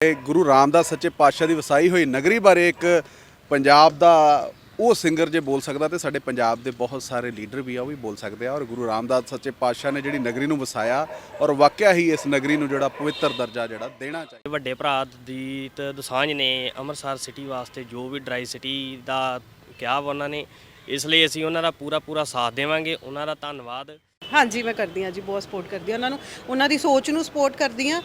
ਇਹ ਗੁਰੂ ਰਾਮਦਾਸ ਸੱਚੇ ਪਾਤਸ਼ਾਹ ਦੀ ਵਸਾਈ ਹੋਈ ਨਗਰੀ ਬਾਰੇ ਇੱਕ ਪੰਜਾਬ ਦਾ ਉਹ ਸਿੰਗਰ ਜੇ ਬੋਲ ਸਕਦਾ ਤੇ ਸਾਡੇ ਪੰਜਾਬ ਦੇ ਬਹੁਤ ਸਾਰੇ ਲੀਡਰ ਵੀ ਆ, ਉਹ ਵੀ ਬੋਲ ਸਕਦੇ ਆ ਔਰ ਗੁਰੂ ਰਾਮਦਾਸ ਸੱਚੇ ਪਾਤਸ਼ਾਹ ਨੇ ਜਿਹੜੀ ਨਗਰੀ ਨੂੰ ਵਸਾਇਆ ਔਰ ਵਾਕਿਆ ਹੀ ਇਸ ਨਗਰੀ ਨੂੰ ਜਿਹੜਾ ਪਵਿੱਤਰ ਦਰਜਾ ਜਿਹੜਾ ਦੇਣਾ ਚਾਹੀਦਾ। ਵੱਡੇ ਭਰਾ ਦੀਤ ਦਸਾਂਝ ਨੇ ਅੰਮ੍ਰਿਤਸਰ ਸਿਟੀ ਵਾਸਤੇ ਜੋ ਵੀ ਡਰਾਈ ਸਿਟੀ ਦਾ ਕਿਹਾ ਵਾ ਉਹਨਾਂ ਨੇ, ਇਸ ਲਈ ਅਸੀਂ ਉਹਨਾਂ ਦਾ ਪੂਰਾ ਪੂਰਾ ਸਾਥ ਦੇਵਾਂਗੇ, ਉਹਨਾਂ ਦਾ ਧੰਨਵਾਦ। ਹਾਂਜੀ ਮੈਂ ਕਰਦੀ ਹਾਂ ਜੀ ਬਹੁਤ ਸਪੋਰਟ ਕਰਦੀ ਹਾਂ ਉਹਨਾਂ ਨੂੰ। ਉਹਨਾਂ ਦੀ ਸੋਚ ਨੂੰ ਸਪੋਰਟ ਕਰਦੀ ਹਾਂ।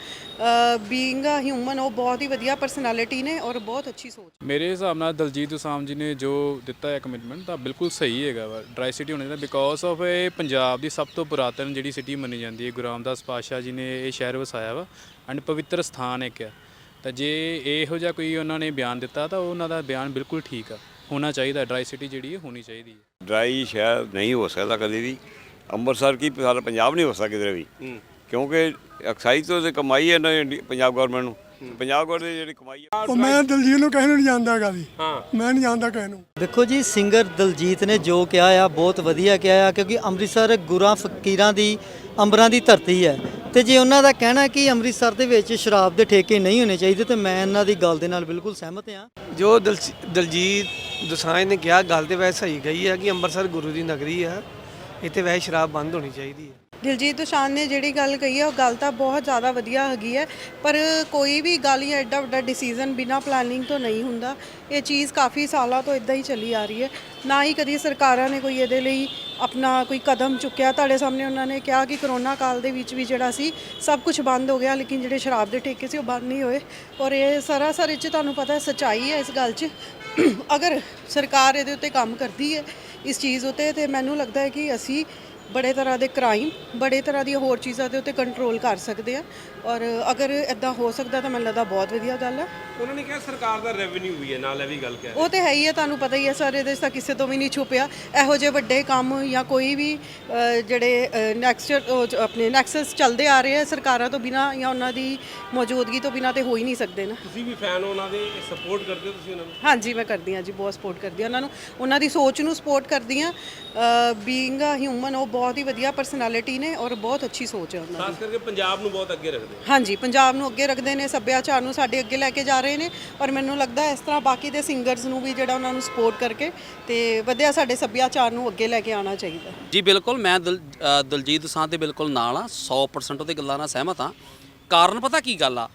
ਬੀਇੰਗ ਅ ਹਿਊਮਨ ਉਹ ਬਹੁਤ ਹੀ ਵਧੀਆ ਪਰਸਨੈਲਿਟੀ ਨੇ ਔਰ ਬਹੁਤ ਅੱਛੀ ਸੋਚ। ਮੇਰੇ ਹਿਸਾਬ ਨਾਲ ਦਲਜੀਤ ਦੋਸਾਂਝ ਜੀ ਨੇ ਜੋ ਦਿੱਤਾ ਹੈ ਕਮਿਟਮੈਂਟ ਤਾਂ ਬਿਲਕੁਲ ਸਹੀ ਹੈਗਾ ਵਾ ਡਰਾਈ ਸਿਟੀ ਹੋਣੇ ਦਾ ਬਿਕੋਜ਼ ਆਫ ਇਹ ਪੰਜਾਬ ਦੀ ਸਭ ਤੋਂ ਪੁਰਾਤਨ ਜਿਹੜੀ ਸਿਟੀ ਮੰਨੀ ਜਾਂਦੀ ਹੈ ਗੁਰੂ ਰਾਮਦਾਸ ਪਾਤਸ਼ਾਹ ਜੀ ਨੇ ਇਹ ਸ਼ਹਿਰ ਵਸਾਇਆ ਵਾ ਐਂਡ ਪਵਿੱਤਰ ਸਥਾਨ ਇੱਕ ਆ ਤਾਂ ਜੇ ਇਹੋ ਜਿਹਾ ਕੋਈ ਉਹਨਾਂ ਨੇ ਬਿਆਨ ਦਿੱਤਾ ਤਾਂ ਉਹਨਾਂ ਦਾ ਬਿਆਨ ਬਿਲਕੁਲ ਠੀਕ ਆ। ਹੋਣਾ ਚਾਹੀਦਾ ਡਰਾਈ ਸਿਟੀ ਜਿਹੜੀ ਹੈ ਹੋਣੀ ਚਾਹੀਦੀ ਹੈ। ਡਰਾਈ ਸ਼ਹਿਰ ਨਹੀਂ ਹੋ ਸਕਦਾ ਕਦੇ ਵੀ। ਅੰਮ੍ਰਿਤਸਰ ਕੀ ਸਾਰਾ ਪੰਜਾਬ ਨਹੀਂ ਹੋ ਸਕਦਾ ਵੀ। ਕਿਉਂਕਿ ਐਕਸਾਈਜ਼ ਤੋਂ ਤੇ ਕਮਾਈ ਹੈ ਨਾ ਪੰਜਾਬ ਗਵਰਨਮੈਂਟ ਨੂੰ। ਪੰਜਾਬ ਗਵਰਨਮੈਂਟ ਦੀ ਜਿਹੜੀ ਕਮਾਈ ਹੈ ਉਹ ਮੈਂ ਦਲਜੀਤ ਨੂੰ ਨੂੰ ਨਹੀਂ ਜਾਣਦਾ ਹੈਗਾ ਵੀ ਮੈਂ ਨਹੀਂ ਜਾਣਦਾ ਕਿਸੇ ਨੂੰ। ਦੇਖੋ ਜੀ ਸਿੰਗਰ ਦਲਜੀਤ ਨੇ ਜੋ ਕਿਹਾ ਆ ਬਹੁਤ ਵਧੀਆ ਕਿਹਾ ਆ ਕਿਉਂਕਿ ਅੰਮ੍ਰਿਤਸਰ ਗੁਰਾਂ ਫਕੀਰਾਂ ਦੀ ਅੰਬਰਾਂ ਦੀ ਧਰਤੀ ਹੈ। ਤੇ ਜੇ ਉਹਨਾਂ ਦਾ ਕਹਿਣਾ ਕਿ ਅੰਮ੍ਰਿਤਸਰ ਦੇ ਵਿੱਚ ਸ਼ਰਾਬ ਦੇ ਠੇਕੇ ਨਹੀਂ ਹੋਣੇ ਚਾਹੀਦੇ ਤੇ ਮੈਂ ਇਹਨਾਂ ਦੀ ਗੱਲ ਦੇ ਨਾਲ ਬਿਲਕੁਲ ਸਹਿਮਤ ਹਾਂ। ਜੋ ਦਲਜੀਤ ਦੋਸਾਂਝ ਨੇ ਕਿਹਾ ਗੱਲ ਤੇ ਵੈਸੇ ਸਹੀ ਗਈ ਹੈ ਕਿ ਅੰਮ੍ਰਿਤਸਰ ਗੁਰੂ ਦੀ ਨਗਰੀ ਹੈ ਇੱਥੇ ਵੈਸੇ ਸ਼ਰਾਬ ਬੰਦ ਹੋਣੀ ਚਾਹੀਦੀ ਹੈ। ਦਿਲਜੀਤ ਦੋਸਾਂਝ ਨੇ ਜਿਹੜੀ ਗੱਲ ਕਹੀ ਹੈ, ਉਹ ਗੱਲ ਤਾਂ ਬਹੁਤ ਜ਼ਿਆਦਾ ਵਧੀਆ ਹੈਗੀ ਹੈ, ਪਰ ਕੋਈ ਵੀ ਗੱਲ ਜਾਂ ਐਡਾ ਵੱਡਾ ਡਿਸੀਜਨ ਬਿਨਾ ਪਲੈਨਿੰਗ ਤੋਂ ਨਹੀਂ ਹੁੰਦਾ। ਇਹ ਚੀਜ਼ ਕਾਫੀ ਸਾਲਾਂ ਤੋਂ ਇਦਾਂ ਹੀ ਚੱਲੀ ਆ ਰਹੀ ਹੈ। ਨਾ ਹੀ ਕਦੀ ਸਰਕਾਰਾਂ ਨੇ ਕੋਈ ਇਹਦੇ ਲਈ ਆਪਣਾ ਕੋਈ ਕਦਮ ਚੁੱਕਿਆ। ਤੁਹਾਡੇ ਸਾਹਮਣੇ ਉਹਨਾਂ ਨੇ ਕਿਹਾ ਕਿ ਕਰੋਨਾ ਕਾਲ ਦੇ ਵਿੱਚ ਵੀ ਜਿਹੜਾ ਸੀ, ਸਭ ਕੁਝ ਬੰਦ ਹੋ ਗਿਆ, ਲੇਕਿਨ ਜਿਹੜੇ ਸ਼ਰਾਬ ਦੇ ਠੇਕੇ ਸੀ, ਉਹ ਬੰਦ ਨਹੀਂ ਹੋਏ। ਔਰ ਇਹ ਸਰਾਸਰ ਇਹ 'ਚ ਤੁਹਾਨੂੰ ਪਤਾ ਹੈ ਸਚਾਈ ਹੈ ਇਸ ਗੱਲ 'ਚ। ਅਗਰ ਸਰਕਾਰ ਇਹਦੇ ਉੱਤੇ ਕੰਮ ਕਰਦੀ ਹੈ ਇਸ ਚੀਜ਼ ਉਤੇ ਤੇ ਮੈਨੂੰ ਲੱਗਦਾ ਹੈ ਕਿ ਅਸੀਂ ਬੜੇ ਤਰ੍ਹਾਂ ਦੇ ਕ੍ਰਾਈਮ ਬੜੇ ਤਰ੍ਹਾਂ ਦੀਆਂ ਹੋਰ ਚੀਜ਼ਾਂ ਦੇ ਉੱਤੇ ਕੰਟਰੋਲ ਕਰ ਸਕਦੇ ਆ ਔਰ ਅਗਰ ਇਦਾਂ ਹੋ ਸਕਦਾ ਤਾਂ ਮੈਨੂੰ ਲੱਗਦਾ ਬਹੁਤ ਵਧੀਆ ਗੱਲ ਹੈ ਉਹਨਾਂ ਨੇ ਕਿਹਾ ਸਰਕਾਰ ਦਾ ਰੈਵਨਿਊ ਵੀ ਹੈ ਨਾਲ ਇਹ ਵੀ ਗੱਲ ਕਹਿ ਉਹ ਤੇ ਹੈ ਹੀ ਹੈ ਤੁਹਾਨੂੰ ਪਤਾ ਹੀ ਹੈ ਸਰ 'ਚ ਤਾਂ ਕਿਸੇ ਤੋਂ ਵੀ ਨਹੀਂ ਛੁਪਿਆ। ਇਹੋ ਜਿਹੇ ਵੱਡੇ ਕੰਮ ਜਾਂ ਕੋਈ ਵੀ ਅ, ਜਿਹੜੇ ਨੈਕਸਟ ਆਪਣੇ ਨੈਕਸਸ ਚੱਲਦੇ ਆ ਰਹੇ ਆ ਸਰਕਾਰਾਂ ਤੋਂ ਬਿਨਾ ਜਾਂ ਉਹਨਾਂ ਦੀ ਮੌਜੂਦਗੀ ਤੋਂ ਬਿਨਾ ਤੇ ਹੋ ਹੀ ਨਹੀਂ ਸਕਦੇ ਨਾ। ਤੁਸੀਂ ਵੀ ਫੈਨ ਹੋ ਉਹਨਾਂ ਦੇ ਸਪੋਰਟ ਕਰਦੇ ਹੋ ਤੁਸੀਂ ਉਹਨਾਂ ਨੂੰ? ਹਾਂਜੀ ਮੈਂ ਕਰਦੀ ਹਾਂ ਜੀ ਬਹੁਤ ਸਪੋਰਟ ਕਰਦੀ ਹਾਂ ਉਹਨਾਂ ਨੂੰ। ਉਹਨਾਂ ਦੀ ਸੋਚ ਨੂੰ ਸਪੋਰਟ ਕਰਦੀ ਹਾਂ। ਬੀਇੰਗ ਅ ਹਿਊਮਨ ਉਹ ਬਹੁਤ ਹੀ ਵਧੀਆ ਪਰਸਨੈਲਿਟੀ ਨੇ ਔਰ ਬਹੁਤ ਅੱਛੀ ਸੋਚ ਹੈ ਉਹਨਾਂ ਦੀ। ਖਾਸ ਕਰਕੇ ਪੰਜਾਬ ਨੂੰ ਬਹੁਤ ਅੱਗੇ ਰੱਖਦੇ ਹਾਂਜੀ ਪੰਜਾਬ ਨੂੰ ਅੱਗੇ ਰੱਖਦੇ ਨੇ ਸੱਭਿਆਚਾਰ ਨੂੰ ਸਾਡੇ ਅੱਗੇ ਲੈ ਕੇ ਜਾ ਰਹੇ ਨੇ ਔਰ ਮੈਨੂੰ ਲੱਗਦਾ ਇਸ ਤਰ੍ਹਾਂ ਬਾਕੀ ਦੇ ਸਿੰਗਰਸ ਨੂੰ ਵੀ ਜਿਹੜਾ ਉਹਨਾਂ ਨੂੰ ਸਪੋਰਟ ਕਰਕੇ ਤੇ ਵਧਿਆ ਸਾਡੇ ਸੱਭਿਆਚਾਰ ਨੂੰ ਅੱਗੇ ਲੈ ਕੇ ਆਉਣਾ ਚਾਹੀਦਾ। ਜੀ ਬਿਲਕੁਲ ਮੈਂ ਦਿਲ- ਅ, ਦਲਜੀਤ ਦੋਸਾਂਝ ਦੇ ਬਿਲਕੁਲ ਨਾਲ ਆ 100% ਉਹਦੇ ਗੱਲਾਂ ਨਾਲ ਸਹਿਮਤ ਆ ਕਾਰਨ ਪਤਾ ਕੀ ਗੱਲ ਆ?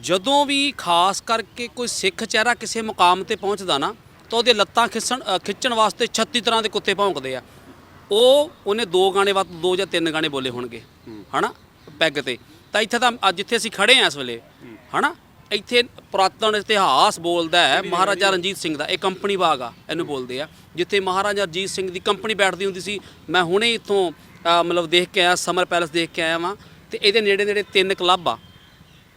ਜਦੋਂ ਵੀ ਖਾਸ ਕਰਕੇ ਕੋਈ ਸਿੱਖ ਚਿਹਰਾ ਕਿਸੇ ਮੁਕਾਮ ਤੇ ਪਹੁੰਚਦਾ ਨਾ ਤਾਂ ਉਹਦੇ ਲੱਤਾਂ ਖਿੱਚਣ ਅ, ਖਿੱਚਣ ਵਾਸਤੇ 36 ਤਰ੍ਹਾਂ ਦੇ ਕੁੱਤੇ ਭੌਂਕਦੇ ਆ। ਉਹ ਉਹਨੇ ਦੋ ਗਾਣੇ ਵੱਧ ਦੋ ਜਾਂ ਤਿੰਨ ਗਾਣੇ ਬੋਲੇ ਹੋਣਗੇ ਹਨਾ? ਪੈਗ ਤੇ। ਤਾਂ ਇੱਥੇ ਤਾਂ ਅੱਜ ਜਿੱਥੇ ਅਸੀਂ ਖੜੇ ਆ ਇਸ ਵੇਲੇ ਹਨਾ? ਇੱਥੇ ਪੁਰਾਤਨ ਇਤਿਹਾਸ ਬੋਲਦਾ ਹੈ ਮਹਾਰਾਜਾ ਰਣਜੀਤ ਸਿੰਘ ਦਾ ਇਹ ਕੰਪਨੀ ਬਾਗ ਆ ਇਹਨੂੰ ਬੋਲਦੇ ਆ ਜਿੱਥੇ ਮਹਾਰਾਜਾ ਰਣਜੀਤ ਸਿੰਘ ਦੀ ਕੰਪਨੀ ਬੈਠਦੀ ਹੁੰਦੀ ਸੀ। ਮੈਂ ਹੁਣੇ ਇੱਥੋਂ ਮਤਲਬ ਦੇਖ ਕੇ ਆਇਆ ਸਮਰ ਪੈਲਸ ਦੇਖ ਕੇ ਆਇਆ ਵਾਂ ਤੇ ਇਹਦੇ ਨੇੜੇ ਨੇੜੇ ਤਿੰਨ ਕਲੱਬ ਆ।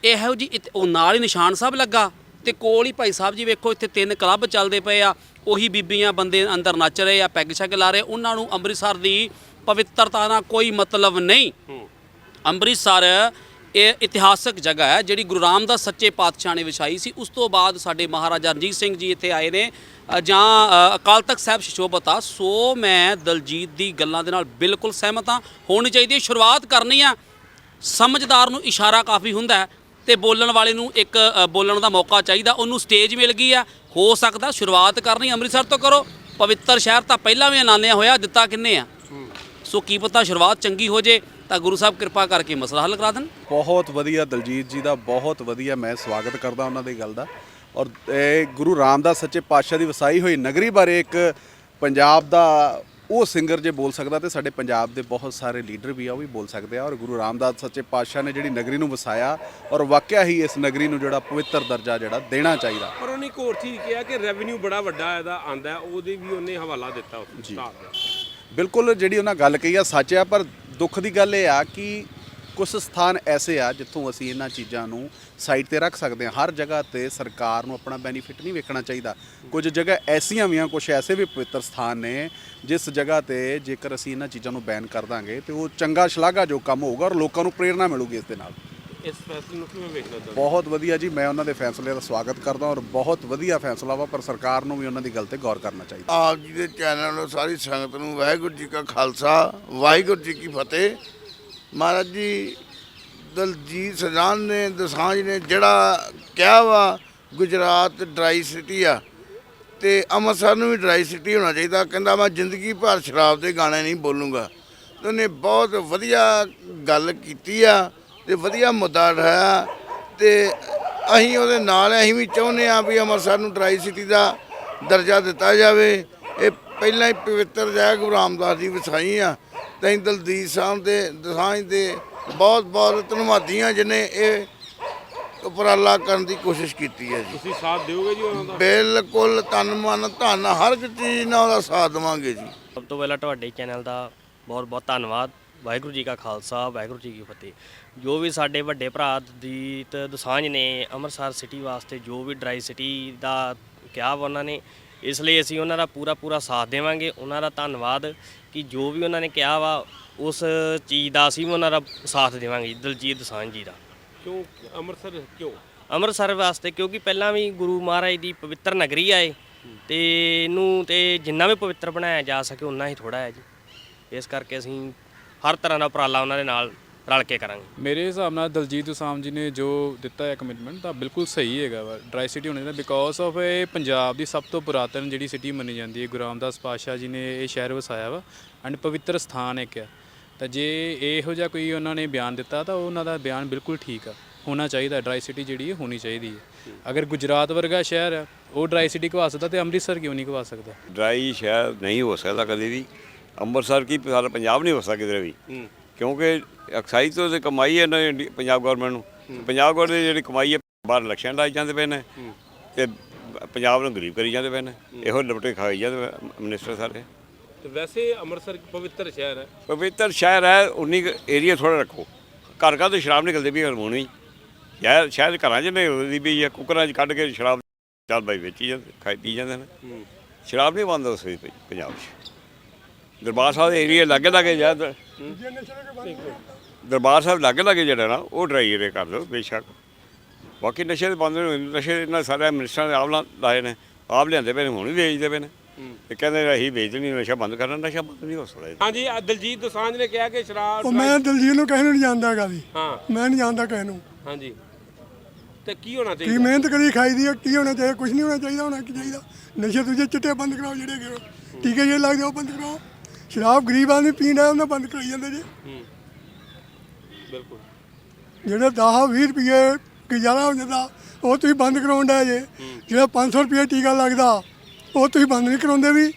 ਇਹੋ ਜੀ ਉਹ ਨਾਲ ਹੀ ਨਿਸ਼ਾਨ ਸਾਹਿਬ ਲੱਗਾ ਤੇ ਕੋਲ ਹੀ ਭਾਈ ਸਾਹਿਬ ਜੀ ਵੇਖੋ ਇੱਥੇ ਤਿੰਨ ਕਲੱਬ ਚੱਲਦੇ ਪਏ ਆ। ਉਹੀ ਬੀਬੀਆਂ ਬੰਦੇ ਅੰਦਰ ਨੱਚ ਰਹੇ ਆ ਪੈਗ ਸ਼ੈਗ ਲਾ ਰਹੇ ਉਹਨਾਂ ਨੂੰ ਅੰਮ੍ਰਿਤਸਰ ਦੀ ਪਵਿੱਤਰਤਾ ਨਾਲ ਕੋਈ ਮਤਲਬ ਨਹੀਂ। ਅੰਮ੍ਰਿਤਸਰ ਇਹ ਇਤਿਹਾਸਕ ਜਗ੍ਹਾ ਹੈ ਜਿਹੜੀ ਗੁਰੂ ਰਾਮਦਾਸ ਸੱਚੇ ਪਾਤਸ਼ਾਹ ਨੇ ਵਿਛਾਈ ਸੀ। ਉਸ ਤੋਂ ਬਾਅਦ ਸਾਡੇ ਮਹਾਰਾਜਾ ਰਣਜੀਤ ਸਿੰਘ ਜੀ ਇੱਥੇ ਆਏ ਨੇ। ਜਾਂ ਅਕਾਲ ਤਖਤ ਸਾਹਿਬ ਸ਼ਿਸ਼ੋਭਤ ਸੋ ਮੈਂ ਦਲਜੀਤ ਦੀ ਗੱਲਾਂ ਦੇ ਨਾਲ ਬਿਲਕੁਲ ਸਹਿਮਤ ਹਾਂ। ਹੋਣੀ ਚਾਹੀਦੀ ਹੈ ਸ਼ੁਰੂਆਤ ਕਰਨੀ ਆ। ਸਮਝਦਾਰ ਨੂੰ ਇਸ਼ਾਰਾ ਕਾਫੀ ਹੁੰਦਾ ਤੇ ਬੋਲਣ ਵਾਲੇ ਨੂੰ ਇੱਕ ਬੋਲਣ ਦਾ ਮੌਕਾ ਚਾਹੀਦਾ। ਉਹਨੂੰ ਸਟੇਜ ਮਿਲ ਗਈ ਆ। ਹੋ ਸਕਦਾ ਸ਼ੁਰੂਆਤ ਕਰਨੀ ਅੰਮ੍ਰਿਤਸਰ ਤੋਂ ਕਰੋ। ਪਵਿੱਤਰ ਸ਼ਹਿਰ ਤਾਂ ਪਹਿਲਾਂ ਵੀ ਐਲਾਨਿਆ ਹੋਇਆ ਦਿੱਤਾ ਕਿੰਨੇ ਆ? ਸੋ ਕੀ ਪਤਾ ਸ਼ੁਰੂਆਤ ਚੰਗੀ ਹੋ ਜੇ। ਤਾਂ ਗੁਰੂ ਸਾਹਿਬ ਕਿਰਪਾ ਕਰਕੇ ਮਸਲਾ ਹੱਲ ਕਰਾ ਦੇਣ। ਬਹੁਤ ਵਧੀਆ ਦਲਜੀਤ ਜੀ ਦਾ ਬਹੁਤ ਵਧੀਆ ਮੈਂ ਸਵਾਗਤ ਕਰਦਾ ਉਹਨਾਂ ਦੀ ਗੱਲ ਦਾ। ਔਰ ਇਹ ਗੁਰੂ ਰਾਮਦਾਸ ਸੱਚੇ ਪਾਤਸ਼ਾਹ ਦੀ ਵਸਾਈ ਹੋਈ ਨਗਰੀ ਬਾਰੇ ਇੱਕ ਪੰਜਾਬ ਦਾ ਉਹ ਸਿੰਗਰ ਜੇ ਬੋਲ ਸਕਦਾ ਤੇ ਸਾਡੇ ਪੰਜਾਬ ਦੇ ਬਹੁਤ ਸਾਰੇ ਲੀਡਰ ਵੀ ਆ ਉਹ ਵੀ ਬੋਲ ਸਕਦੇ ਆ। ਔਰ ਗੁਰੂ ਰਾਮਦਾਸ ਸੱਚੇ ਪਾਤਸ਼ਾਹ ਨੇ ਜਿਹੜੀ ਨਗਰੀ ਨੂੰ ਵਸਾਇਆ ਔਰ ਵਾਕਿਆ ਹੀ ਇਸ ਨਗਰੀ ਨੂੰ ਜਿਹੜਾ ਪਵਿੱਤਰ ਦਰਜਾ ਜਿਹੜਾ ਦੇਣਾ ਚਾਹੀਦਾ। ਪਰ ਉਹਨੇ ਇੱਕ ਹੋਰ ਚੀਜ਼ ਕਿਹਾ ਕਿ ਰੈਵਨਿਊ ਬੜਾ ਵੱਡਾ ਇਹਦਾ ਆਂਦਾ ਉਹਦੇ ਵੀ ਉਹਨੇ ਹਵਾਲਾ ਦਿੱਤਾ ਉਸ ਸਟਾਰ ਦਾ। ਬਿਲਕੁਲ ਜਿਹੜੀ ਉਹਨਾਂ ਗੱਲ ਕਹੀ ਆ, ਸੱਚ ਆ, ਪਰ ਦੁੱਖ ਦੀ ਗੱਲ ਇਹ ਆ ਕਿ ਕੁਝ ਸਥਾਨ ਐਸੇ ਆ ਜਿੱਥੋਂ ਅਸੀਂ ਇਹਨਾਂ ਚੀਜ਼ਾਂ ਨੂੰ ਸਾਈਡ ਤੇ ਰੱਖ ਸਕਦੇ ਹਾਂ। ਹਰ ਜਗ੍ਹਾ ਤੇ ਸਰਕਾਰ ਨੂੰ ਆਪਣਾ ਬੈਨੀਫਿਟ ਨਹੀਂ ਵੇਖਣਾ ਚਾਹੀਦਾ। ਕੁਝ ਜਗ੍ਹਾ ਐਸੀਆਂ ਵੀ ਆ ਕੁਝ ਐਸੇ ਵੀ ਪਵਿੱਤਰ ਸਥਾਨ ਨੇ ਜਿਸ ਜਗ੍ਹਾ ਤੇ ਜੇਕਰ ਅਸੀਂ ਇਹਨਾਂ ਚੀਜ਼ਾਂ ਨੂੰ ਬੈਨ ਕਰ ਦਾਂਗੇ ਤੇ ਉਹ ਚੰਗਾ ਸ਼ਲਾਘਾਯੋਗ ਕੰਮ ਹੋਊਗਾ ਔਰ ਲੋਕਾਂ ਨੂੰ ਪ੍ਰੇਰਣਾ ਮਿਲੂਗੀ ਇਸ ਦੇ ਨਾਲ। ਇਸ ਫੈਸਲੇ ਨੂੰ ਕਿਵੇਂ ਵੇਖਣਾ ਚਾਹੁੰਦੇ ਬਹੁਤ ਵਧੀਆ ਜੀ ਮੈਂ ਉਹਨਾਂ ਦੇ ਫੈਸਲੇ ਦਾ ਸਵਾਗਤ ਕਰਦਾ ਔਰ ਬਹੁਤ ਵਧੀਆ ਫੈਸਲਾ ਵਾ ਪਰ ਸਰਕਾਰ ਨੂੰ ਵੀ ਉਹਨਾਂ ਦੀ ਗੱਲ ਤੇ ਗੌਰ ਕਰਨਾ ਚਾਹੀਦਾ। ਆਪ ਜੀ ਦੇ ਚੈਨਲ ਨੂੰ ਸਾਰੀ ਸੰਗਤ ਨੂੰ ਵਾਹਿਗੁਰੂ ਜੀ ਕਾ ਖਾਲਸਾ ਵਾਹਿਗੁਰੂ ਜੀ ਕੀ ਫਤਿਹ। ਮਹਾਰਾਜ ਜੀ ਦਲਜੀਤ ਸਜਾਨ ਨੇ ਦਸਾਂਝ ਨੇ ਜਿਹੜਾ ਕਿਹਾ ਵਾ ਗੁਜਰਾਤ ਡਰਾਈ ਸਿਟੀ ਆ ਤੇ ਅੰਮ੍ਰਿਤਸਰ ਨੂੰ ਵੀ ਡਰਾਈ ਸਿਟੀ ਹੋਣਾ ਚਾਹੀਦਾ। ਕਹਿੰਦਾ ਮੈਂ ਜ਼ਿੰਦਗੀ ਭਰ ਸ਼ਰਾਬ ਦੇ ਗਾਣੇ ਨਹੀਂ ਬੋਲੂੰਗਾ। ਉਹਨੇ ਬਹੁਤ ਵਧੀਆ ਗੱਲ ਕੀਤੀ ਆ। ਤੇ ਵਧੀਆ ਮੁੱਦਾ ਉਠਾਇਆ ਤੇ ਅਸੀਂ ਉਹਦੇ ਨਾਲ ਅਸੀਂ ਵੀ ਚਾਹੁੰਦੇ ਆ ਵੀ ਅੰਮ੍ਰਿਤਸਰ ਨੂੰ ਡਰਾਈ ਸਿਟੀ ਦਾ ਦਰਜਾ ਦਿੱਤਾ ਜਾਵੇ। ਇਹ ਪਹਿਲਾਂ ਹੀ ਪਵਿੱਤਰ ਜੈ ਗੁਰੂ ਰਾਮਦਾਸ ਦੀ ਵਸਾਈ ਆ ਤੇ ਅਸੀਂ ਦਲਜੀਤ ਸਾਹਿਬ ਦੇ ਦਸਾਂਝ ਦੇ ਬਹੁਤ ਬਹੁਤ ਧੰਨਵਾਦੀ ਹਾਂ ਜਿਨੇ ਇਹ ਉਪਰਾਲਾ ਕਰਨ ਦੀ ਕੋਸ਼ਿਸ਼ ਕੀਤੀ ਹੈ ਜੀ। ਤੁਸੀਂ ਸਾਥ ਦਿਓਗੇ ਜੀ ਉਹਨਾਂ ਦਾ? ਬਿਲਕੁਲ ਤਨ ਮਨ ਧਨ ਹਰ ਇੱਕ ਚੀਜ਼ ਨਾਲ ਉਹਦਾ ਸਾਥ ਦੇਵਾਂਗੇ ਜੀ। ਸਭ ਤੋਂ ਪਹਿਲਾਂ ਤੁਹਾਡੇ ਚੈਨਲ ਦਾ ਬਹੁਤ ਬਹੁਤ ਧੰਨਵਾਦ। ਵਾਹਿਗੁਰੂ ਜੀ ਕਾ ਖਾਲਸਾ ਵਾਹਿਗੁਰੂ ਜੀ ਕੀ ਫਤਿਹ। ਜੋ ਵੀ ਸਾਡੇ ਵੱਡੇ ਭਰਾ ਦਲਜੀਤ ਦਸਾਂਝ ਨੇ ਅੰਮ੍ਰਿਤਸਰ ਸਿਟੀ ਵਾਸਤੇ ਜੋ ਵੀ ਡਰਾਈ ਸਿਟੀ ਦਾ ਕਿਹਾ ਵਾ ਉਹਨਾਂ ਨੇ ਇਸ ਲਈ ਅਸੀਂ ਉਹਨਾਂ ਦਾ ਪੂਰਾ ਪੂਰਾ ਸਾਥ ਦੇਵਾਂਗੇ। ਉਹਨਾਂ ਦਾ ਧੰਨਵਾਦ ਕਿ ਜੋ ਵੀ ਉਹਨਾਂ ਨੇ ਕਿਹਾ ਵਾ ਉਸ ਚੀਜ਼ ਦਾ ਅਸੀਂ ਵੀ ਉਹਨਾਂ ਦਾ ਸਾਥ ਦੇਵਾਂਗੇ ਦਲਜੀਤ ਦਸਾਂਝ ਜੀ ਦਾ। ਕਿਉਂ ਅੰਮ੍ਰਿਤਸਰ ਕਿਉਂ? ਅੰਮ੍ਰਿਤਸਰ ਵਾਸਤੇ ਕਿਉਂਕਿ ਪਹਿਲਾਂ ਵੀ ਗੁਰੂ ਮਹਾਰਾਜ ਦੀ ਪਵਿੱਤਰ ਨਗਰੀ ਆਏ ਤੇ ਇਹਨੂੰ ਤੇ ਜਿੰਨਾ ਵੀ ਪਵਿੱਤਰ ਬਣਾਇਆ ਜਾ ਸਕੇ ਉਨਾ ਹੀ ਥੋੜਾ ਹੈ ਜੀ। ਇਸ ਕਰਕੇ ਅਸੀਂ ਹਰ ਤਰ੍ਹਾਂ ਦਾ ਉਪਰਾਲਾ ਉਹਨਾਂ ਦੇ ਨਾਲ ਰਲ ਕੇ ਕਰਾਂਗੇ। ਮੇਰੇ ਹਿਸਾਬ ਨਾਲ ਦਲਜੀਤ ਦੋਸਾਂਝ ਜੀ ਨੇ ਜੋ ਦਿੱਤਾ ਹੈ ਕਮਿਟਮੈਂਟ ਤਾਂ ਬਿਲਕੁਲ ਸਹੀ ਹੈਗਾ ਵਾ ਡਰਾਈ ਸਿਟੀ ਹੋਣੇ ਦਾ ਬਿਕੋਜ਼ ਆਫ ਇਹ ਪੰਜਾਬ ਦੀ ਸਭ ਤੋਂ ਪੁਰਾਤਨ ਜਿਹੜੀ ਸਿਟੀ ਮੰਨੀ ਜਾਂਦੀ ਹੈ ਗੁਰੂ ਰਾਮਦਾਸ ਪਾਤਸ਼ਾਹ ਜੀ ਨੇ ਇਹ ਸ਼ਹਿਰ ਵਸਾਇਆ ਵਾ ਐਂਡ ਪਵਿੱਤਰ ਸਥਾਨ ਇੱਕ ਆ ਤਾਂ ਜੇ ਇਹੋ ਜਿਹਾ ਕੋਈ ਉਹਨਾਂ ਨੇ ਬਿਆਨ ਦਿੱਤਾ ਤਾਂ ਉਹਨਾਂ ਦਾ ਬਿਆਨ ਬਿਲਕੁਲ ਠੀਕ ਆ ਹੋਣਾ ਚਾਹੀਦਾ ਡਰਾਈ ਸਿਟੀ ਜਿਹੜੀ ਹੈ ਹੋਣੀ ਚਾਹੀਦੀ ਹੈ। ਅਗਰ ਗੁਜਰਾਤ ਵਰਗਾ ਸ਼ਹਿਰ ਹੈ ਉਹ ਡਰਾਈ ਸਿਟੀ ਕਵਾ ਸਕਦਾ ਤੇ ਅੰਮ੍ਰਿਤਸਰ ਕਿਉਂ ਨਹੀਂ ਕਵਾ ਸਕਦਾ? ਡਰਾਈ ਸ਼ਹਿਰ ਨਹੀਂ ਹੋ ਸਕਦਾ ਕਦੇ ਵੀ। ਅੰਮ੍ਰਿਤਸਰ ਕੀ ਸਾਰਾ ਪੰਜਾਬ ਨਹੀਂ ਹੋ ਸਕਦਾ ਕਿਧਰੇ ਵੀ। ਕਿਉਂਕਿ ਅਕਸਾਈ ਤੋਂ ਤੇ ਕਮਾਈ ਹੈ ਦੀ ਪੰਜਾਬ ਗਵਰਨਮੈਂਟ ਨੂੰ। ਪੰਜਾਬ ਗਵਰਨਮੈਂਟ ਦੀ ਜਿਹੜੀ ਕਮਾਈ ਹੈ ਬਾਹਰ ਇਲੈਕਸ਼ਨ ਲਾਈ ਜਾਂਦੇ ਪਏ ਨੇ ਤੇ ਪੰਜਾਬ ਨੂੰ ਗਰੀਬ ਕਰੀ ਜਾਂਦੇ ਪਏ ਨੇ। ਇਹੋ ਲਪਟੇ ਖਾਈ ਜਾਂਦੇ ਮਿਨਿਸਟਰ ਸਾਰੇ। ਤੇ ਵੈਸੇ ਅੰਮ੍ਰਿਤਸਰ ਪਵਿੱਤਰ ਸ਼ਹਿਰ ਹੈ। ਪਵਿੱਤਰ ਸ਼ਹਿਰ ਹੈ ਉਨੀ ਏਰੀਆ ਥੋੜਾ ਰੱਖੋ। ਘਰ ਘਰ ਤੋਂ ਸ਼ਰਾਬ ਨਿਕਲਦੀ ਵੀ ਹੁਣ ਹੀ ਯਾਰ ਸ਼ਾਇਦ ਘਰਾਂ 'ਚ ਨਿਕਲਦੀ ਵੀ ਹੈ ਕੁੱਕਰਾਂ 'ਚ ਕੱਢ ਕੇ ਸ਼ਰਾਬ ਚੱਲ ਬਾਈ ਵੇਚੀ ਜਾਂਦੇ ਖਾਈ ਪੀ ਜਾਂਦੇ ਨੇ। ਸ਼ਰਾਬ ਨਹੀਂ ਬੰਦ ਹੋ ਸਕਦੀ ਪੰਜਾਬ 'ਚ। ਦਰਬਾਰ ਸਾਹਿਬ ਦੇ ਏਰੀਆ ਲੱਗੇ ਲੱਗੇ ਜਦ ਦਰਬਾਰ ਸਾਹਿਬ ਲੱਗੇ ਲੱਗੇ ਜਿਹੜਾ ਨਾ ਉਹ ਡਰਾਈ ਏਰੀਆ ਕਰ ਦਿਓ ਬੇਸ਼ੱਕ। ਬਾਕੀ ਨਸ਼ੇ ਦੇ ਬੰਦ ਨਸ਼ੇ ਇਹਨਾਂ ਸਾਰੇ ਮਿਨਿਸਟਰਾਂ ਦੇ ਆਪ ਲਾਏ ਨੇ। ਆਪ ਲਿਆਂਦੇ ਪਏ ਨੇ ਹੁਣ ਵੀ ਵੇਚਦੇ ਪਏ ਨੇ। ਤੇ ਕਹਿੰਦੇ ਨੇ ਅਸੀਂ ਵੇਚ ਨਹੀਂ ਨਸ਼ਾ ਬੰਦ ਕਰਨਾ ਨਸ਼ਾ ਬੰਦ ਨਹੀਂ ਹੋ ਸਕਦਾ ਹਾਂਜੀ ਦਲਜੀਤ ਦੋਸਾਂਝ ਨੇ ਕਿਹਾ ਕਿ ਸ਼ਰਾਬ ਉਹ ਮੈਂ ਦਲਜੀਤ ਨੂੰ ਕਿਸੇ ਨੂੰ ਨਹੀਂ ਜਾਣਦਾ ਹੈਗਾ ਜੀ। ਹਾਂ। ਮੈਂ ਨਹੀਂ ਜਾਣਦਾ ਕਿਸੇ ਨੂੰ। ਹਾਂਜੀ। ਤੇ ਕੀ ਹੋਣਾ ਕੀ ਚਾਹੀਦਾ? ਮਿਹਨਤ ਕਰੀ ਖਾਈ ਦੀ ਕੀ ਹੋਣਾ ਚਾਹੀਦਾ? ਕੁਝ ਨਹੀਂ ਹੋਣਾ ਚਾਹੀਦਾ ਹੋਣਾ ਕੀ ਚਾਹੀਦਾ? ਨਸ਼ੇ ਦੂਜੇ ਚਿੱਟੇ ਬੰਦ ਕਰਾਓ ਜਿਹੜੇ ਟੀਕੇ ਜੇ ਲੱਗਦੇ ਉਹ ਬੰਦ ਕਰਾਓ। ਸ਼ਰਾਬ ਗਰੀਬ ਆਦਮੀ ਪੀਂਦਾ ਉਹਨਾਂ ਬੰਦ ਕਰਾਈ ਜਾਂਦੇ ਜੀ। ਹੂੰ। ਬਿਲਕੁਲ। ਜਿਹੜੇ 10 20 ਰੁਪਏ ਗੁਜ਼ਾਰਾ ਹੋ ਜਾਂਦਾ ਉਹ ਤੁਸੀਂ ਬੰਦ ਕਰਾਉਣ ਦਾ ਜੇ। ਜਿਹੜਾ 500 ਰੁਪਏ ਟੀਕਾ ਲੱਗਦਾ ਉਹ ਤੁਸੀਂ ਬੰਦ ਨਹੀਂ ਕਰਾਉਂਦੇ ਵੀ।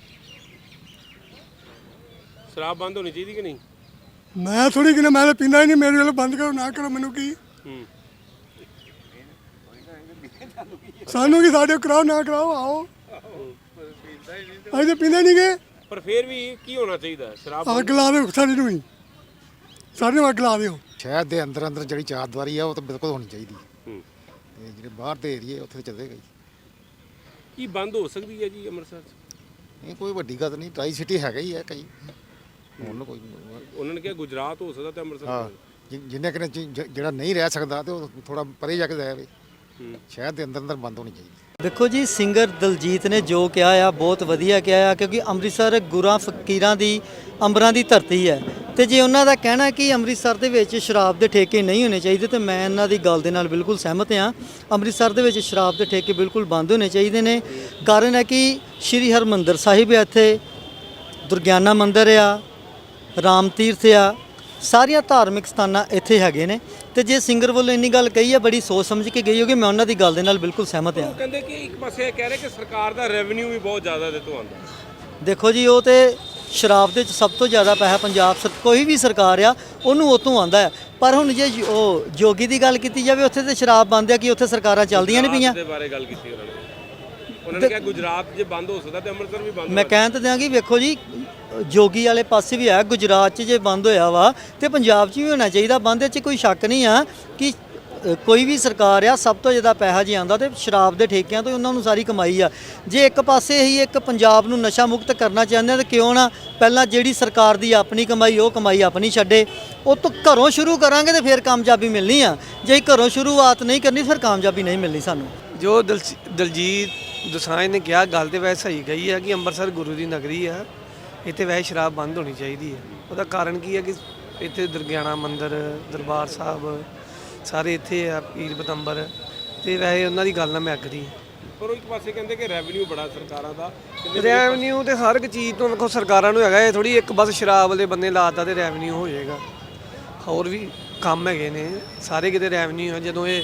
ਸ਼ਰਾਬ ਬੰਦ ਹੋਣੀ ਚਾਹੀਦੀ ਕਿ ਨਹੀਂ? ਮੈਂ ਥੋੜੀ ਕਿਨੇ ਮੈਂ ਤਾਂ ਪੀਂਦਾ ਹੀ ਨਹੀਂ ਮੇਰੇ ਵੱਲ ਬੰਦ ਕਰੋ ਨਾ ਕਰੋ ਮੈਨੂੰ ਕੀ? ਹੂੰ। ਸਾਨੂੰ ਕੀ ਸਾਡੇ ਕਰਾਓ ਨਾ ਕਰਾਓ ਆਓ। ਅਸੀਂ ਤਾਂ ਪੀਂਦੇ ਨਹੀਂ ਗਏ ਪਰ ਫਿਰ ਵੀ ਕੀ ਹੋਣਾ ਚਾਹੀਦਾ? ਸ਼ਰਾਬ ਅੱਗ ਲਾ ਦਿਓ ਸਾਡੇ ਨੂੰ ਹੀ ਸਾਡੇ ਨੂੰ ਅੱਗ ਲਾ ਦਿਓ। ਸ਼ਹਿਰ ਦੇ ਅੰਦਰ ਅੰਦਰ ਜਿਹੜੀ ਚਾਰ ਦੀਵਾਰੀ ਆ ਉਹ ਤਾਂ ਬਿਲਕੁਲ ਹੋਣੀ ਚਾਹੀਦੀ। ਹੂੰ। ਤੇ ਜਿਹੜੇ ਬਾਹਰ ਦੇ ਏਰੀਏ ਉੱਥੇ ਤਾਂ ਚੱਲੇਗਾ ਹੀ। ਕੀ ਬੰਦ ਹੋ ਸਕਦੀ ਹੈ ਜੀ ਅੰਮ੍ਰਿਤਸਰ? 'ਚ ਇਹ ਕੋਈ ਵੱਡੀ ਗੱਲ ਨਹੀਂ ਟਰਾਈ ਸਿਟੀ ਹੈਗਾ ਹੀ ਹੈ ਕਈ। ਹੁਣ ਕੋਈ। ਉਹਨਾਂ ਨੇ ਕਿਹਾ ਗੁਜਰਾਤ ਹੋ ਸਕਦਾ ਤੇ ਅੰਮ੍ਰਿਤਸਰ ਹਾਂ ਹੋ ਜਿ- ਜਿੰਨੇ ਕਿਨੇ ਜਿਹੜਾ ਨਹੀਂ ਰਹਿ ਸਕਦਾ ਤੇ ਉਹ ਥੋੜਾ ਪਰੇ ਜਾ ਕੇ ਜਾਵੇ। ਹੂੰ। ਸ਼ਹਿਰ ਦੇ ਅੰਦਰ ਅੰਦਰ ਬੰਦ ਹੋਣੀ ਚਾਹੀਦੀ। ਦੇਖੋ ਜੀ ਸਿੰਗਰ ਦਲਜੀਤ ਨੇ ਜੋ ਕਿਹਾ ਆ, ਬਹੁਤ ਵਧੀਆ ਕਿਹਾ ਆ, ਕਿਉਂਕਿ ਅੰਮ੍ਰਿਤਸਰ ਗੁਰਾਂ ਫਕੀਰਾਂ ਦੀ, ਅੰਬਰਾਂ ਦੀ ਧਰਤੀ ਹੈ। ਤੇ ਜੇ ਉਹਨਾਂ ਦਾ ਕਹਿਣਾ ਕਿ ਅੰਮ੍ਰਿਤਸਰ ਦੇ ਵਿੱਚ ਸ਼ਰਾਬ ਦੇ ਠੇਕੇ ਨਹੀਂ ਹੋਣੇ ਚਾਹੀਦੇ, ਤੇ ਮੈਂ ਇਹਨਾਂ ਦੀ ਗੱਲ ਦੇ ਨਾਲ ਬਿਲਕੁਲ ਸਹਿਮਤ ਹਾਂ। ਅੰਮ੍ਰਿਤਸਰ ਦੇ ਵਿੱਚ ਸ਼ਰਾਬ ਦੇ ਠੇਕੇ ਬਿਲਕੁਲ ਬੰਦ ਹੋਣੇ ਚਾਹੀਦੇ ਨੇ। ਕਾਰਨ ਹੈ ਕਿ ਸ਼੍ਰੀ ਹਰਮੰਦਰ ਸਾਹਿਬ ਹੈ ਇੱਥੇ। ਦੁਰਗਿਆਨਾ ਮੰਦਿਰ ਆ, ਰਾਮ ਤੀਰਥ ਆ ਸਾਰੀਆਂ ਧਾਰਮਿਕ ਸਥਾਨਾਂ ਇੱਥੇ ਹੈਗੇ ਨੇ ਤੇ ਜੇ ਸਿੰਗਰ ਵੱਲੋਂ ਇੰਨੀ ਗੱਲ ਕਹੀ ਹੈ ਬੜੀ ਸੋਚ ਸਮਝ ਕੇ ਗਈ ਹੋਗੀ ਮੈਂ ਉਹਨਾਂ ਦੀ ਗੱਲ ਦੇ ਨਾਲ ਬਿਲਕੁਲ ਸਹਿਮਤ ਹਾਂ। ਉਹ ਕਹਿੰਦੇ ਕਿ ਇੱਕ ਪਾਸੇ ਇਹ ਕਹਿ ਰਹੇ ਕਿ ਸਰਕਾਰ ਦਾ ਰੈਵਨਿਊ ਵੀ ਬਹੁਤ ਜ਼ਿਆਦਾ ਇਹਦੇ ਤੋਂ ਆਉਂਦਾ। ਦੇਖੋ ਜੀ ਉਹ ਤੇ ਸ਼ਰਾਬ ਦੇ ਵਿੱਚ ਸਭ ਤੋਂ ਜ਼ਿਆਦਾ ਪੈਸਾ ਪੰਜਾਬ ਸਰ ਕੋਈ ਵੀ ਸਰਕਾਰ ਆ ਉਹਨੂੰ ਉਤੋਂ ਆਉਂਦਾ ਹੈ। ਪਰ ਹੁਣ ਜੇ ਉਹ ਜੋਗੀ ਦੀ ਗੱਲ ਕੀਤੀ ਜਾਵੇ ਉੱਥੇ ਤੇ ਸ਼ਰਾਬ ਬੰਦ ਆ ਕਿ ਉੱਥੇ ਸਰਕਾਰਾਂ ਚੱਲਦੀਆਂ ਨਹੀਂ ਪਈਆਂ? ਦੇ ਬਾਰੇ ਗੱਲ ਕੀਤੀ ਉਹਨਾਂ ਨੇ। ਉਹਨਾਂ ਨੇ ਕਿਹਾ ਗੁਜਰਾਤ ਜੇ ਬੰਦ ਹੋ ਸਕਦਾ ਤੇ ਅੰਮ੍ਰਿਤਸਰ ਵੀ ਬੰਦ ਮੈਂ ਕਹਿਣ ਤਾਂ ਦਿਆਂਗੀ ਵੇਖੋ ਜੀ ਜੋਗੀ ਵਾਲੇ ਪਾਸੇ ਵੀ ਹੈ ਗੁਜਰਾਤ 'ਚ ਜੇ ਬੰਦ ਹੋਇਆ ਵਾ ਤੇ ਪੰਜਾਬ 'ਚ ਵੀ ਹੋਣਾ ਚਾਹੀਦਾ ਬੰਦ 'ਚ ਕੋਈ ਸ਼ੱਕ ਨਹੀਂ ਆ ਕਿ ਕੋਈ ਵੀ ਸਰਕਾਰ ਆ ਸਭ ਤੋਂ ਜ਼ਿਆਦਾ ਪੈਸਾ ਜੇ ਆਉਂਦਾ ਤੇ ਸ਼ਰਾਬ ਦੇ ਠੇਕਿਆਂ ਤੋਂ ਉਹਨਾਂ ਨੂੰ ਸਾਰੀ ਕਮਾਈ ਆ। ਜੇ ਇੱਕ ਪਾਸੇ ਹੀ ਇੱਕ ਪੰਜਾਬ ਨੂੰ ਨਸ਼ਾ ਮੁਕਤ ਕਰਨਾ ਚਾਹੁੰਦੇ ਆ ਤਾਂ ਕਿਉਂ ਨਾ ਪਹਿਲਾਂ ਜਿਹੜੀ ਸਰਕਾਰ ਦੀ ਆਪਣੀ ਕਮਾਈ ਉਹ ਕਮਾਈ ਆਪਣੀ ਛੱਡੇ। ਉਹ ਤੋਂ ਘਰੋਂ ਸ਼ੁਰੂ ਕਰਾਂਗੇ ਤੇ ਫਿਰ ਕਾਮਯਾਬੀ ਮਿਲਣੀ ਆ। ਜੇ ਘਰੋਂ ਸ਼ੁਰੂਆਤ ਨਹੀਂ ਕਰਨੀ ਫਿਰ ਕਾਮਯਾਬੀ ਨਹੀਂ ਮਿਲਣੀ ਸਾਨੂੰ। ਜੋ ਦਲਜੀਤ ਦੋਸਾਂਝ ਨੇ ਕਿਹਾ ਗੱਲ ਤੇ ਵੈਸੇ ਸਹੀ ਕਹੀ ਹੈ ਕਿ ਅੰਮ੍ਰਿਤਸਰ ਗੁਰੂ ਦੀ ਨਗਰੀ ਆ ਇੱਥੇ ਵੈਸੇ ਸ਼ਰਾਬ ਬੰਦ ਹੋਣੀ ਚਾਹੀਦੀ ਹੈ ਉਹਦਾ ਕਾਰਨ ਕੀ ਹੈ ਕਿ ਇੱਥੇ ਦੁਰਗਿਆਣਾ ਮੰਦਿਰ ਦਰਬਾਰ ਸਾਹਿਬ ਸਾਰੇ ਇੱਥੇ ਆ ਪੀਰ ਪਤੰਬਰ ਤੇ ਵੈਸੇ ਉਹਨਾਂ ਦੀ ਗੱਲ ਨਾਲ ਮੈਂ ਅਗਰੀ ਪਰ ਉਹ ਇੱਕ ਪਾਸੇ ਕਹਿੰਦੇ ਕਿ ਰੈਵਨਿਊ ਬੜਾ ਸਰਕਾਰਾਂ ਦਾ ਰੈਵਨਿਊ ਤੇ ਹਰ ਇੱਕ ਚੀਜ਼ ਤੋਂ ਵੇਖੋ ਸਰਕਾਰਾਂ ਨੂੰ ਹੈਗਾ ਇਹ ਥੋੜੀ ਇੱਕ ਬਸ ਸ਼ਰਾਬ ਵਾਲੇ ਬੰਦੇ ਲਾਤਾ ਤੇ ਰੈਵਨਿਊ ਹੋ ਜਾਏਗਾ। ਹੋਰ ਵੀ ਕੰਮ ਹੈਗੇ ਨੇ ਸਾਰੇ ਕਿਤੇ ਰੈਵਨਿਊ ਹੈ ਜਦੋਂ ਇਹ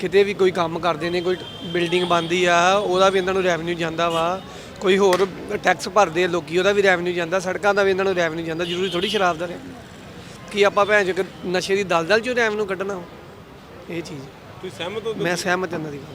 ਕਿਤੇ ਵੀ ਕੋਈ ਕੰਮ ਕਰਦੇ ਨੇ ਕੋਈ ਬਿਲਡਿੰਗ ਬਣਦੀ ਆ ਉਹਦਾ ਵੀ ਇਹਨਾਂ ਨੂੰ ਰੈਵਨਿਊ ਜਾਂਦਾ ਵਾ। ਕੋਈ ਹੋਰ ਟੈਕਸ ਭਰਦੇ ਆ ਲੋਕੀ ਉਹਦਾ ਵੀ ਰੈਵਨਿਊ ਜਾਂਦਾ ਸੜਕਾਂ ਦਾ ਵੀ ਇਹਨਾਂ ਨੂੰ ਰੈਵਨਿਊ ਜਾਂਦਾ ਜ਼ਰੂਰੀ ਥੋੜੀ ਸ਼ਰਾਬ ਦਾ revenue। ਕੀ ਆਪਾਂ ਭੈਣ ਚੋ ਨਸ਼ੇ ਦੀ ਦਲਦਲ ਚੋਂ ਰੈਵਨਿਊ ਕੱਢਣਾ ਇਹ ਚੀਜ਼। ਤੁਸੀਂ ਸਹਿਮਤ ਹੋ? ਮੈਂ ਸਹਿਮਤ ਹਾਂ ਇਹਨਾਂ ਦੀ ਗੱਲ